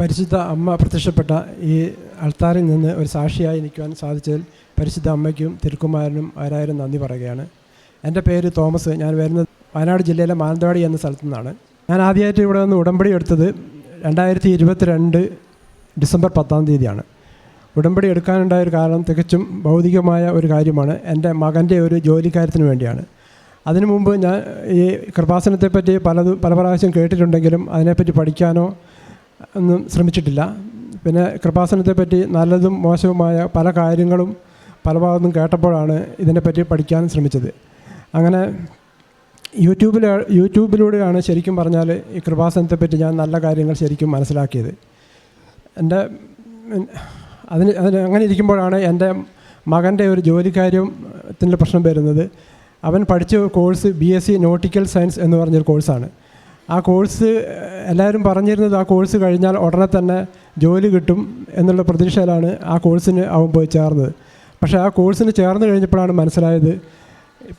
പരിശുദ്ധ അമ്മ പ്രത്യക്ഷപ്പെട്ട ഈ അൾത്താറിൽ നിന്ന് ഒരു സാക്ഷിയായി നിൽക്കുവാൻ സാധിച്ചതിൽ പരിശുദ്ധ അമ്മയ്ക്കും തിരുക്കുമാരനും ആരായാലും നന്ദി പറയുകയാണ്. എന്റെ പേര് തോമസ്. ഞാൻ വരുന്നത് വയനാട് ജില്ലയിലെ മാനന്തവാടി എന്ന സ്ഥലത്തു നിന്നാണ്. ഞാൻ ആദ്യമായിട്ട് ഇവിടെ നിന്ന് ഉടമ്പടി എടുത്തത് രണ്ടായിരത്തി ഇരുപത്തിരണ്ട് ഡിസംബർ പത്താം തീയതിയാണ്. ഉടമ്പടി എടുക്കാനുണ്ടായ ഒരു കാരണം തികച്ചും ഭൗതികമായ ഒരു കാര്യമാണ്. എന്റെ മകന്റെ ഒരു ജോലിക്കാര്യത്തിന് വേണ്ടിയാണ്. അതിനു മുമ്പ് ഞാൻ ഈ കൃപാസനത്തെപ്പറ്റി പലതും പല പ്രാവശ്യം കേട്ടിട്ടുണ്ടെങ്കിലും അതിനെപ്പറ്റി പഠിക്കാനോ ഒന്നും ശ്രമിച്ചിട്ടില്ല. പിന്നെ കൃപാസനത്തെപ്പറ്റി നല്ലതും മോശവുമായ പല കാര്യങ്ങളും പല ഭാഗത്തും കേട്ടപ്പോഴാണ് ഇതിനെപ്പറ്റി പഠിക്കാൻ ശ്രമിച്ചത്. അങ്ങനെ യൂട്യൂബിൽ യൂട്യൂബിലൂടെയാണ് ശരിക്കും പറഞ്ഞാൽ ഈ കൃപാസനത്തെപ്പറ്റി ഞാൻ നല്ല കാര്യങ്ങൾ ശരിക്കും മനസ്സിലാക്കിയത്. എന്റെ അതിന് അതിന് അങ്ങനെ ഇരിക്കുമ്പോഴാണ് എന്റെ മകന്റെ ഒരു ജോലിക്കാര്യത്തിന്റെ പ്രശ്നം വരുന്നത്. അവൻ പഠിച്ച course B S C nautical science എന്ന് പറഞ്ഞൊരു കോഴ്സാണ്. ആ കോഴ്സ് എല്ലാവരും പറഞ്ഞിരുന്നത് ആ കോഴ്സ് കഴിഞ്ഞാൽ ഉടനെ തന്നെ ജോലി കിട്ടും എന്നുള്ള പ്രതീക്ഷയിലാണ് ആ കോഴ്സിന് അവൻ പോയി ചേർന്നത്. പക്ഷേ ആ കോഴ്സിന് ചേർന്ന് കഴിഞ്ഞപ്പോഴാണ് മനസ്സിലായത്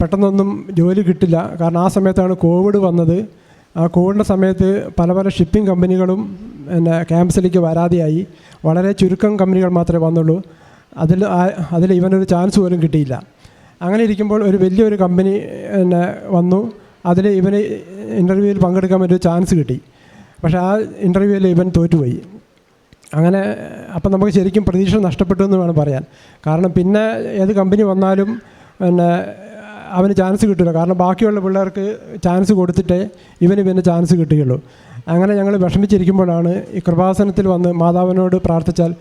പെട്ടെന്നൊന്നും ജോലി കിട്ടില്ല. കാരണം ആ സമയത്താണ് കോവിഡ് വന്നത്. ആ കോവിഡിന്റെ സമയത്ത് പല പല ഷിപ്പിംഗ് കമ്പനികളും പിന്നെ ക്യാമ്പസിലേക്ക് വരാതെയായി വളരെ ചുരുക്കം കമ്പനികൾ മാത്രമേ വന്നുള്ളൂ. അതിൽ അതിൽ ഇവനൊരു ചാൻസ് പോലും കിട്ടിയില്ല. അങ്ങനെ ഇരിക്കുമ്പോൾ ഒരു വലിയൊരു കമ്പനി പിന്നെ വന്നു. അതിൽ ഇവന് ഇന്റർവ്യൂവിൽ പങ്കെടുക്കാൻ പറ്റിയ ചാൻസ് കിട്ടി. പക്ഷേ ആ ഇന്റർവ്യൂവിൽ ഇവൻ തോറ്റുപോയി. അങ്ങനെ അപ്പം നമുക്ക് ശരിക്കും പ്രതീക്ഷ നഷ്ടപ്പെട്ടു എന്ന് വേണം പറയാൻ. കാരണം പിന്നെ ഏത് കമ്പനി വന്നാലും പിന്നെ അവന് ചാൻസ് കിട്ടില്ല കാരണം ബാക്കിയുള്ള പിള്ളേർക്ക് ചാൻസ് കൊടുത്തിട്ടേ ഇവന് പിന്നെ ചാൻസ് കിട്ടുകയുള്ളൂ. അങ്ങനെ ഞങ്ങൾ വിഷമിച്ചിരിക്കുമ്പോഴാണ് ഈ കൃപാസനത്തിൽ വന്ന് മാതാവിനോട് പ്രാർത്ഥിച്ചാൽ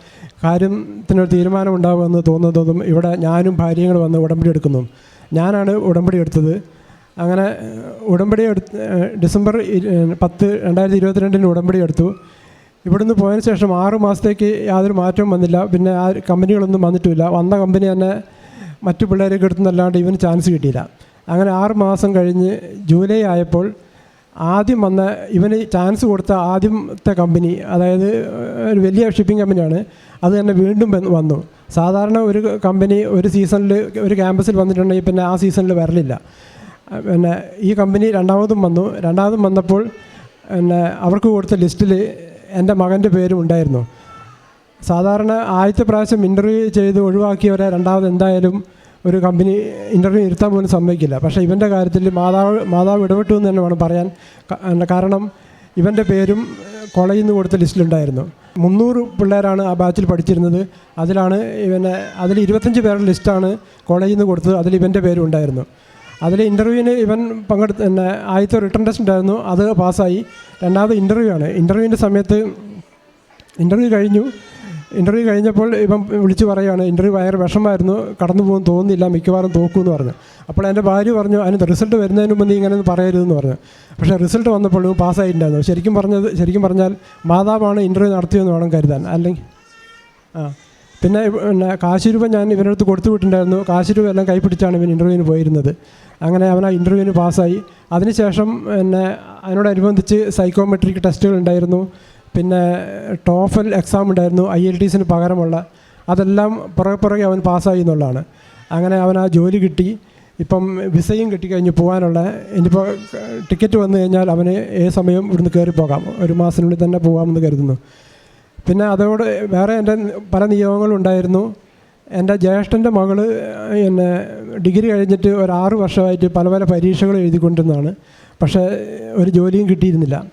കാര്യത്തിനൊരു തീരുമാനം ഉണ്ടാകുമെന്ന് തോന്നുന്നതും ഇവിടെ ഞാനും ഭാര്യയും വന്ന് ഉടമ്പടി എടുക്കുന്നു. ഞാനാണ് ഉടമ്പടി എടുത്തത്. അങ്ങനെ ഉടമ്പടി എടുത്ത് ഡിസംബർ പത്ത് രണ്ടായിരത്തി ഇരുപത്തിരണ്ടിന് ഉടമ്പടി എടുത്തു. ഇവിടുന്ന് പോയതിന് ശേഷം ആറ് മാസത്തേക്ക് യാതൊരു മാറ്റവും വന്നില്ല. പിന്നെ ആ കമ്പനികളൊന്നും വന്നിട്ടില്ല വന്ന കമ്പനി തന്നെ മറ്റു പിള്ളേരൊക്കെ എടുത്തുന്നല്ലാണ്ട് ഇവന് ചാൻസ് കിട്ടിയില്ല. അങ്ങനെ ആറ് മാസം കഴിഞ്ഞ് ജൂലൈ ആയപ്പോൾ ആദ്യം വന്ന ഇവന് ചാൻസ് കൊടുത്ത ആദ്യത്തെ കമ്പനി അതായത് ഒരു വലിയ ഷിപ്പിംഗ് കമ്പനിയാണ്. അത് തന്നെ വീണ്ടും വന്നു. സാധാരണ ഒരു കമ്പനി ഒരു സീസണിൽ ഒരു ക്യാമ്പസിൽ വന്നിട്ടുണ്ടെങ്കിൽ പിന്നെ ആ സീസണിൽ വരലില്ല. പിന്നെ ഈ കമ്പനി രണ്ടാമതും വന്നു. രണ്ടാമതും വന്നപ്പോൾ പിന്നെ അവർക്ക് കൊടുത്ത ലിസ്റ്റിൽ എന്റെ മകന്റെ പേരും ഉണ്ടായിരുന്നു. സാധാരണ ആദ്യത്തെ പ്രാവശ്യം ഇന്റർവ്യൂ ചെയ്ത് ഒഴിവാക്കിയവരെ രണ്ടാമത് എന്തായാലും ഒരു കമ്പനി ഇന്റർവ്യൂ ഇരുത്താൻ പോലും സമ്മതിക്കില്ല. പക്ഷേ ഇവന്റെ കാര്യത്തിൽ മാതാവ് മാതാവ് ഇടപെട്ടു എന്ന് തന്നെ വേണം പറയാൻ. കാരണം ഇവന്റെ പേരും കോളേജിൽ നിന്ന് കൊടുത്ത ലിസ്റ്റിലുണ്ടായിരുന്നു. മുന്നൂറ് പിള്ളേരാണ് ആ ബാച്ചിൽ പഠിച്ചിരുന്നത്. അതിലാണ് ഇവനെ അതിൽ ഇരുപത്തഞ്ച് പേരുടെ ലിസ്റ്റാണ് കോളേജിൽ നിന്ന് കൊടുത്തത്. അതിൽ ഇവന്റെ പേരും ഉണ്ടായിരുന്നു. അതിൽ ഇന്റർവ്യൂവിന് ഇവൻ പങ്കെടുത്ത് പിന്നെ ആദ്യത്തെ റിട്ടേൺ ടെസ്റ്റ് ഉണ്ടായിരുന്നു. അത് പാസ്സായി. രണ്ടാമത് ഇന്റർവ്യൂ ആണ്. ഇന്റർവ്യൂവിന്റെ സമയത്ത് ഇന്റർവ്യൂ കഴിഞ്ഞു. ഇന്റർവ്യൂ കഴിഞ്ഞപ്പോൾ ഇവൻ വിളിച്ച് പറയുകയാണ് ഇന്റർവ്യൂ ഭയങ്കര വിഷമമായിരുന്നു. കടന്നു പോകുമെന്ന് തോന്നുന്നില്ല. മിക്കവാറും തോക്കുമെന്ന് പറഞ്ഞു. അപ്പോൾ എന്റെ ഭാര്യ പറഞ്ഞു അതിന് റിസൾട്ട് വരുന്നതിന് മുമ്പ് നീ ഇങ്ങനെ പറയരുതെന്ന് പറഞ്ഞു. പക്ഷേ റിസൾട്ട് വന്നപ്പോൾ പാസ്സായിട്ടുണ്ടായിരുന്നു. ശരിക്കും പറഞ്ഞത് ശരിക്കും പറഞ്ഞാൽ മാതാവാണ് ഇന്റർവ്യൂ നടത്തിയെന്ന് വേണം കരുതാൻ. അല്ലെങ്കിൽ ആ. പിന്നെ പിന്നെ കാശ് രൂപ ഞാൻ ഇവരുടെ അടുത്ത് കൊടുത്തു വിട്ടിട്ടുണ്ടായിരുന്നു. കാശ് രൂപ എല്ലാം കൈപ്പിടിച്ചാണ് ഇവൻ ഇന്റർവ്യൂവിന് പോയിരുന്നത്. അങ്ങനെ അവൻ ആ ഇന്റർവ്യൂവിന് പാസ്സായി അതിനുശേഷം പിന്നെ അതിനോടനുബന്ധിച്ച് സൈക്കോമെട്രിക് ടെസ്റ്റുകൾ ഉണ്ടായിരുന്നു. പിന്നെ ടോഫൽ എക്സാം ഉണ്ടായിരുന്നു ഐ എൽ ടി സിന് പകരമുള്ള. അതെല്ലാം പുറകെ പുറകെ അവൻ പാസ്സായി എന്നുള്ളതാണ്. അങ്ങനെ അവൻ ആ ജോലി കിട്ടി. ഇപ്പം വിസയും കിട്ടിക്കഴിഞ്ഞ് പോകാനുള്ള ഇനിയിപ്പോൾ ടിക്കറ്റ് വന്നു കഴിഞ്ഞാൽ അവന് ഏത് സമയവും ഇവിടുന്ന് കയറി പോകാം. ഒരു മാസത്തിനുള്ളിൽ തന്നെ പോകാമെന്ന് കരുതുന്നു. പിന്നെ അതോട് വേറെ എന്റെ പല നിയോഗങ്ങളുണ്ടായിരുന്നു. എന്റെ ജ്യേഷ്ഠന്റെ മകൾ പിന്നെ ഡിഗ്രി കഴിഞ്ഞിട്ട് ഒരു ആറ് വർഷമായിട്ട് പല പല പരീക്ഷകൾ എഴുതിക്കൊണ്ടിരുന്നതാണ്. പക്ഷേ ഒരു ജോലിയും കിട്ടിയിരുന്നില്ല.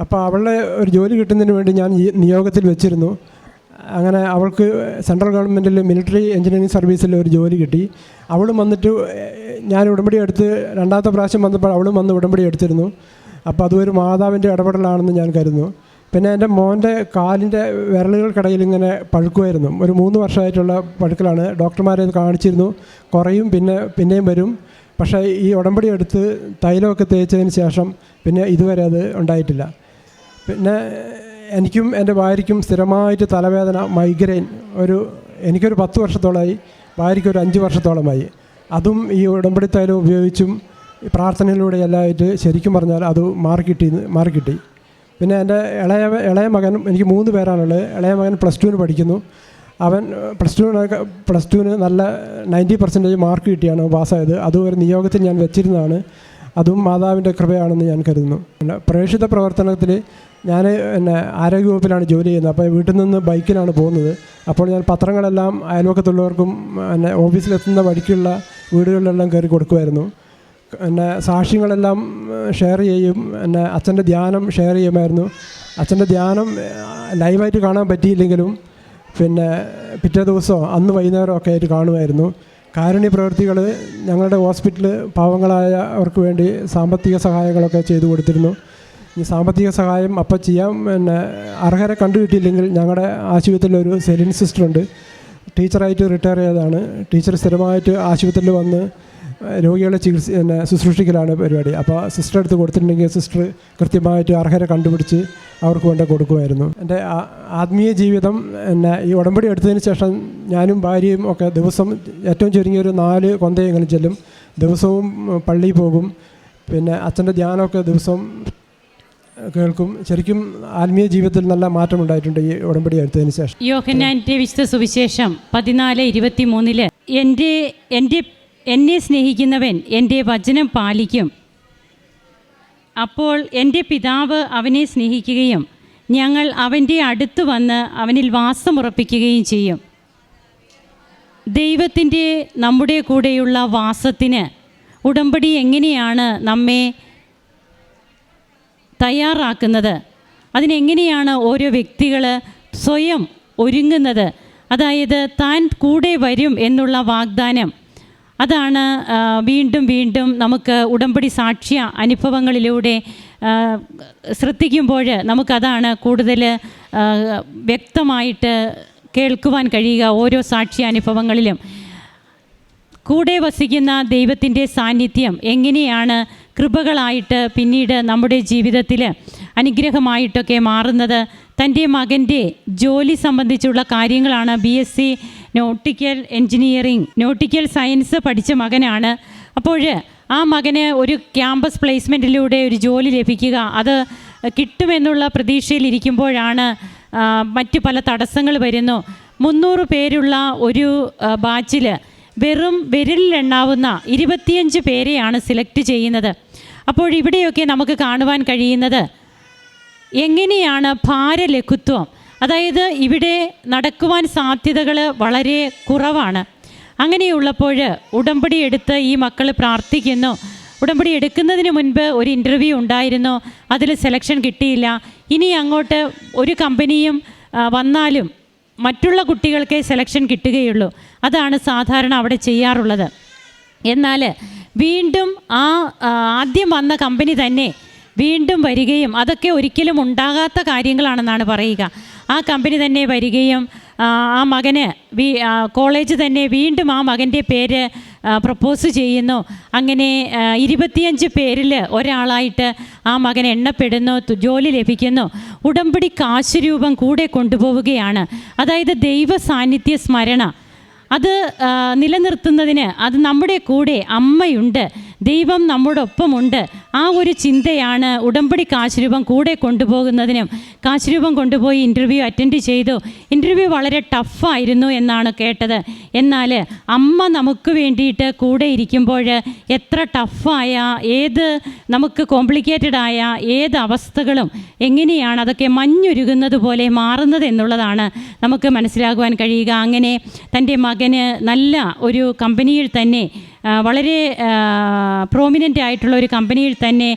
അപ്പോൾ അവളുടെ ഒരു ജോലി കിട്ടുന്നതിന് വേണ്ടി ഞാൻ നിയോഗത്തിൽ വെച്ചിരുന്നു. അങ്ങനെ അവൾക്ക് സെൻട്രൽ ഗവൺമെന്റിൽ മിലിറ്ററി എഞ്ചിനീയറിംഗ് സർവീസിൽ ഒരു ജോലി കിട്ടി. അവളും വന്നിട്ട് ഞാൻ ഉടമ്പടി എടുത്ത് രണ്ടാമത്തെ പ്രാവശ്യം വന്നപ്പോൾ അവളും വന്ന് ഉടമ്പടി എടുത്തിരുന്നു. അപ്പോൾ അതൊരു മാതാവിന്റെ ഇടപെടലാണെന്ന് ഞാൻ കരുതുന്നു. പിന്നെ എന്റെ മോന്റെ കാലിന്റെ വിരലുകൾക്കിടയിൽ ഇങ്ങനെ പഴുക്കുമായിരുന്നു. ഒരു മൂന്ന് വർഷമായിട്ടുള്ള പഴുക്കലാണ്. ഡോക്ടർമാരെ കാണിച്ചിരുന്നു. കുറയും പിന്നെ പിന്നെയും വരും. പക്ഷേ ഈ ഉടമ്പടി എടുത്ത് തൈലമൊക്കെ തേച്ചതിന് ശേഷം പിന്നെ ഇതുവരെ അത് ഉണ്ടായിട്ടില്ല. പിന്നെ എനിക്കും എന്റെ ഭാര്യയ്ക്കും സ്ഥിരമായിട്ട് തലവേദന മൈഗ്രെയിൻ ഒരു എനിക്കൊരു പത്ത് വർഷത്തോളമായി ഭാര്യയ്ക്ക് ഒരു അഞ്ച് വർഷത്തോളമായി. അതും ഈ ഉടമ്പടി തൈലം ഉപയോഗിച്ചും പ്രാർത്ഥനയിലൂടെ എല്ലാമായിട്ട് ശരിക്കും പറഞ്ഞാൽ അത് മാറിക്കിട്ടി മാറിക്കിട്ടി. പിന്നെ എന്റെ ഇളയ ഇളയ മകൻ എനിക്ക് മൂന്ന് പേരാണുള്ളത്. ഇളയ മകൻ പ്ലസ് ടുവിന് പഠിക്കുന്നു. അവൻ പ്ലസ് ടുവിന് പ്ലസ് ടുവിന് നല്ല നയന്റി പെർസെന്റേജ് മാർക്ക് കിട്ടിയാണ് പാസ്സായത്. അതും ഒരു നിയോഗത്തിൽ ഞാൻ വെച്ചിരുന്നതാണ്. അതും മാതാവിന്റെ കൃപയാണെന്ന് ഞാൻ കരുതുന്നു. പിന്നെ പ്രേക്ഷിത പ്രവർത്തനത്തിൽ ഞാൻ എന്നെ ആരോഗ്യവകുപ്പിലാണ് ജോലി ചെയ്യുന്നത്. അപ്പോൾ വീട്ടിൽ നിന്ന് ബൈക്കിലാണ് പോകുന്നത്. അപ്പോൾ ഞാൻ പത്രങ്ങളെല്ലാം അയൽവക്കത്തുള്ളവർക്കും എന്നെ ഓഫീസിലെത്തുന്ന വഴിക്കുള്ള വീടുകളിലെല്ലാം കയറി കൊടുക്കുമായിരുന്നു. പിന്നെ സാക്ഷ്യങ്ങളെല്ലാം ഷെയർ ചെയ്യും. പിന്നെ അച്ഛന്റെ ധ്യാനം ഷെയർ ചെയ്യുമായിരുന്നു. അച്ഛന്റെ ധ്യാനം ലൈവായിട്ട് കാണാൻ പറ്റിയില്ലെങ്കിലും പിന്നെ പിറ്റേ ദിവസമോ അന്ന് വൈകുന്നേരം ഒക്കെ ആയിട്ട് കാണുമായിരുന്നു. കാരുണ്യ പ്രവൃത്തികൾ ഞങ്ങളുടെ ഹോസ്പിറ്റൽ പാവങ്ങളായവർക്ക് വേണ്ടി സാമ്പത്തിക സഹായങ്ങളൊക്കെ ചെയ്തു കൊടുത്തിരുന്നു. ഈ സാമ്പത്തിക സഹായം അപ്പം ചെയ്യാം. പിന്നെ അർഹരെ കണ്ടുകിട്ടിയില്ലെങ്കിൽ ഞങ്ങളുടെ ആശുപത്രിയിൽ ഒരു സെലിൻ സിസ്റ്റർ ഉണ്ട്. ടീച്ചറായിട്ട് റിട്ടയർ ചെയ്തതാണ്. ടീച്ചർ സ്ഥിരമായിട്ട് ആശുപത്രിയിൽ വന്ന് രോഗികളെ ചികിത്സ പിന്നെ ശുശ്രൂഷിക്കലാണ് പരിപാടി. അപ്പോൾ സിസ്റ്റർ എടുത്ത് കൊടുത്തിട്ടുണ്ടെങ്കിൽ സിസ്റ്റർ കൃത്യമായിട്ട് അർഹരെ കണ്ടുപിടിച്ച് അവർക്ക് വേണ്ട കൊടുക്കുമായിരുന്നു. എന്റെ ആത്മീയ ജീവിതം എന്നെ ഈ ഉടമ്പടി എടുത്തതിന് ശേഷം ഞാനും ഭാര്യയും ഒക്കെ ദിവസം ഏറ്റവും ചുരുങ്ങിയൊരു നാല് കൊന്തയെങ്കിലും ചെല്ലും. ദിവസവും പള്ളിയിൽ പോകും. പിന്നെ അച്ഛന്റെ ധ്യാനമൊക്കെ ദിവസവും കേൾക്കും. ശരിക്കും ആത്മീയ ജീവിതത്തിൽ നല്ല മാറ്റമുണ്ടായിട്ടുണ്ട് ഈ ഉടമ്പടി എടുത്തതിന് ശേഷം. യോഹന്നാന്റെ വിശുദ്ധ സുവിശേഷം പതിനാല് ഇരുപത്തി മൂന്നിൽ എന്റെ എന്റെ എന്നെ സ്നേഹിക്കുന്നവൻ എന്റെ വചനം പാലിക്കും. അപ്പോൾ എന്റെ പിതാവ് അവനെ സ്നേഹിക്കുകയും ഞങ്ങൾ അവന്റെ അടുത്ത് വന്ന് അവനിൽ വാസമുറപ്പിക്കുകയും ചെയ്യും. ദൈവത്തിന്റെ നമ്മുടെ കൂടെയുള്ള വാസത്തിന് ഉടമ്പടി എങ്ങനെയാണ് നമ്മെ തയ്യാറാക്കുന്നത്? അതിനെങ്ങനെയാണ് ഓരോ വ്യക്തികൾ സ്വയം ഒരുങ്ങുന്നത്? അതായത് താൻ കൂടെ വരും എന്നുള്ള വാഗ്ദാനം അതാണ് വീണ്ടും വീണ്ടും നമുക്ക് ഉടമ്പടി സാക്ഷ്യ അനുഭവങ്ങളിലൂടെ ശ്രദ്ധിക്കുമ്പോൾ നമുക്കതാണ് കൂടുതൽ വ്യക്തമായിട്ട് കേൾക്കുവാൻ കഴിയുക ഓരോ സാക്ഷ്യ അനുഭവങ്ങളിലും. കൂടെ വസിക്കുന്ന ദൈവത്തിന്റെ സാന്നിധ്യം എങ്ങനെയാണ് കൃപകളായിട്ട് പിന്നീട് നമ്മുടെ ജീവിതത്തിൽ അനുഗ്രഹമായിട്ടൊക്കെ മാറുന്നത്? തന്റെ മകന്റെ ജോലി സംബന്ധിച്ചുള്ള കാര്യങ്ങളാണ് B S C nautical engineering nautical science പഠിച്ച മകനാണ്. അപ്പോൾ ആ മകന് ഒരു ക്യാമ്പസ് പ്ലേസ്മെന്റിലൂടെ ഒരു ജോലി ലഭിക്കുക അത് കിട്ടുമെന്നുള്ള പ്രതീക്ഷയിലിരിക്കുമ്പോഴാണ് മറ്റ് പല തടസ്സങ്ങൾ വരുന്നു. മുന്നൂറ് പേരുള്ള ഒരു ബാച്ചിൽ വെറും വിരലിലെണ്ണാവുന്ന ഇരുപത്തിയഞ്ച് പേരെയാണ് സെലക്ട് ചെയ്യുന്നത്. അപ്പോൾ ഇവിടെയൊക്കെ നമുക്ക് കാണുവാൻ കഴിയുന്നത് എങ്ങനെയാണ് ഭാരലഘുത്വം? അതായത് ഇവിടെ നടക്കുവാൻ സാധ്യതകൾ വളരെ കുറവാണ്. അങ്ങനെയുള്ളപ്പോൾ ഉടമ്പടി എടുത്ത് ഈ മക്കൾ പ്രാർത്ഥിക്കുന്നു. ഉടമ്പടി എടുക്കുന്നതിന് മുൻപ് ഒരു ഇന്റർവ്യൂ ഉണ്ടായിരുന്നു. അതിൽ സെലക്ഷൻ കിട്ടിയില്ല. ഇനി അങ്ങോട്ട് ഒരു കമ്പനിയും വന്നാലും മറ്റുള്ള കുട്ടികൾക്കേ സെലക്ഷൻ കിട്ടുകയുള്ളൂ. അതാണ് സാധാരണ അവിടെ ചെയ്യാറുള്ളത്. എന്നാൽ വീണ്ടും ആ ആദ്യം വന്ന കമ്പനി തന്നെ വീണ്ടും വരികയും അതൊക്കെ ഒരിക്കലും ഉണ്ടാകാത്ത കാര്യങ്ങളാണെന്നാണ് പറയുക. ആ കമ്പനി തന്നെ വരികയും ആ, മകന് വീ കോളേജ് തന്നെ വീണ്ടും ആ മകന്റെ പേര് പ്രപ്പോസ് ചെയ്യുന്നു. അങ്ങനെ ഇരുപത്തിയഞ്ച് പേരിൽ ഒരാളായിട്ട് ആ മകൻ എണ്ണപ്പെടുന്നു ജോലി ലഭിക്കുന്നു. ഉടമ്പടി കാശ് രൂപം കൂടെ കൊണ്ടുപോവുകയാണ്. അതായത് ദൈവ സാന്നിധ്യ സ്മരണ. അത് നിലനിർത്തുന്നതിന് അത് നമ്മുടെ കൂടെ അമ്മയുണ്ട് ദൈവം നമ്മുടെ ഒപ്പമുണ്ട് ആ ഒരു ചിന്തയാണ് ഉടമ്പടി കാശുരൂപം കൂടെ കൊണ്ടുപോകുന്നതിനും കാശുരൂപം കൊണ്ടുപോയി ഇന്റർവ്യൂ അറ്റൻഡ് ചെയ്തു. ഇന്റർവ്യൂ വളരെ ടഫായിരുന്നു എന്നാണ് കേട്ടത്. എന്നാൽ അമ്മ നമുക്ക് വേണ്ടിയിട്ട് കൂടെ ഇരിക്കുമ്പോൾ എത്ര ടഫായ ഏത് നമുക്ക് കോംപ്ലിക്കേറ്റഡ് ആയ ഏത് അവസ്ഥകളും എങ്ങനെയാണ് അതൊക്കെ മഞ്ഞുരുകുന്നത് പോലെ മാറുന്നത് എന്നുള്ളതാണ് നമുക്ക് മനസ്സിലാകുവാൻ കഴിയുക. അങ്ങനെ തന്റെ മകന് നല്ല ഒരു കമ്പനിയിൽ തന്നെ വളരെ പ്രോമിനന്റ് ആയിട്ടുള്ള ഒരു കമ്പനിയിൽ തന്നെ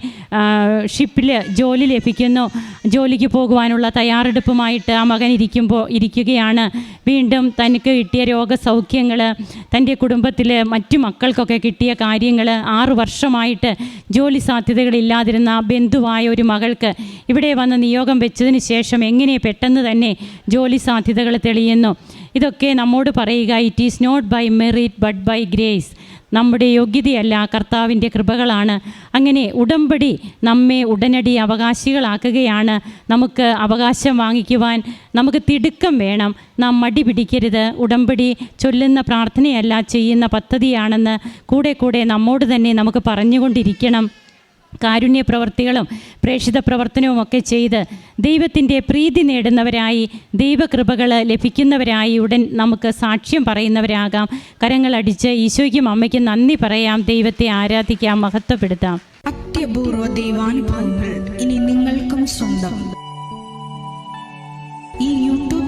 ഷിപ്പിൽ ജോലി ലഭിക്കുന്നു. ജോലിക്ക് പോകുവാനുള്ള തയ്യാറെടുപ്പുമായിട്ട് ആ മകൻ ഇരിക്കുമ്പോൾ ഇരിക്കുകയാണ്. വീണ്ടും തനിക്ക് കിട്ടിയ രോഗസൗഖ്യങ്ങൾ തന്റെ കുടുംബത്തിൽ മറ്റു മക്കൾക്കൊക്കെ കിട്ടിയ കാര്യങ്ങൾ ആറു വർഷമായിട്ട് ജോലി സാധ്യതകളില്ലാതിരുന്ന ബന്ധുവായ ഒരു മകൾക്ക് ഇവിടെ വന്ന് നിയോഗം വെച്ചതിന് ശേഷം എങ്ങനെ പെട്ടെന്ന് തന്നെ ജോലി സാധ്യതകൾ തെളിയുന്നു. ഇതൊക്കെ നമ്മോട് പറയുക it is not by merit but by grace നമ്മുടെ യോഗ്യതയല്ല കർത്താവിന്റെ കൃപകളാണ്. അങ്ങനെ ഉടമ്പടി നമ്മെ ഉടനടി അവകാശികളാക്കുകയാണ്. നമുക്ക് അവകാശം വാങ്ങിക്കുവാൻ നമുക്ക് തിടുക്കം വേണം. നാം മടി പിടിക്കരുത്. ഉടമ്പടി ചൊല്ലുന്ന പ്രാർത്ഥനയല്ല ചെയ്യുന്ന പദ്ധതിയാണെന്ന് കൂടെ കൂടെ നമ്മോട് തന്നെ നമുക്ക് പറഞ്ഞുകൊണ്ടിരിക്കണം. കാരുണ്യ പ്രവർത്തികളും പ്രേക്ഷിത പ്രവർത്തനവും ഒക്കെ ചെയ്ത് ദൈവത്തിന്റെ പ്രീതി നേടുന്നവരായി ദൈവകൃപകൾ ലഭിക്കുന്നവരായി ഉടൻ നമുക്ക് സാക്ഷ്യം പറയുന്നവരാകാം. കരങ്ങളടിച്ച് ഈശോയ്ക്കും അമ്മയ്ക്കും നന്ദി പറയാം. ദൈവത്തെ ആരാധിക്കാം മഹത്വപ്പെടുത്താം. അത്യപൂർവ ദൈവാനുഭവങ്ങൾ ഇനി നിങ്ങൾക്കും സ്വന്തം.